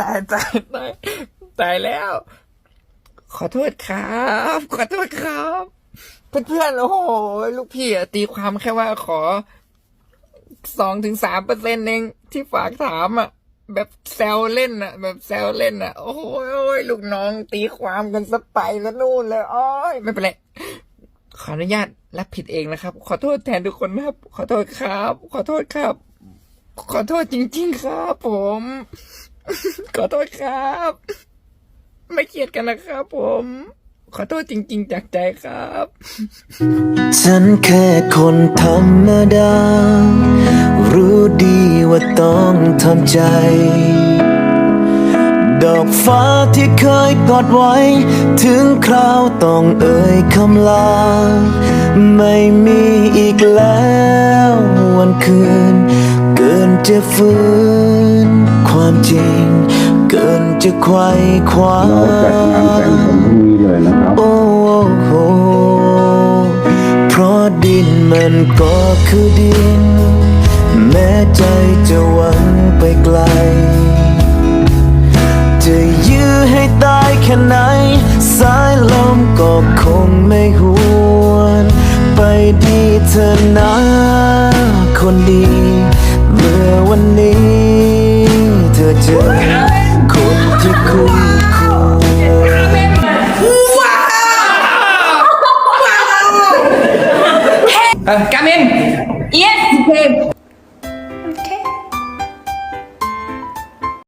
ตายตายตายตายแล้ว ขอโทษครับ ขอโทษครับ เพื่อนๆโอ้โห ลูกพี่ตีความแค่ว่าขอสองถึงสามเปอร์เซ็นต์เองที่ฝากถามอะ แบบแซวเล่นอะ แบบแซวเล่นอะ โอ้โหโอ้ยลูกน้องตีความกันสไปแล้วนู่นเลยโอ้ยไม่เป็นไรขออนุญาตรับผิดเองนะครับ ขอโทษแทนทุกคนนะครับ ขอโทษครับ ขอโทษครับ ขอโทษจริง ๆ ครับผม ขอโทษครับ ไม่เกลียดกันนะครับผม ขอโทษจริง ๆ จากใจครับ ฉันแค่คนธรรมดา รู้ดีว่าต้องทำใจ ดอกฟ้าที่เคยกอดไว้ ถึงคราวต้องเอ่ยคำลา ไม่มีอีกแล้ววันคืน เกินจะฟื้นความจริง จะไขว้คว้าเราจัดงานแต่งผมพรุ่งนี้เลยนะครับ โอ้โหเพราะดินมันก็คือดิน แม้ใจจะหวังไปไกล จะยื้อให้ตายแค่ไหน สายลมก็คงไม่หวนไปดีเธอนะคนดี เมื่อวันนี้เธอเจอ Uh, come in. Yes, babe.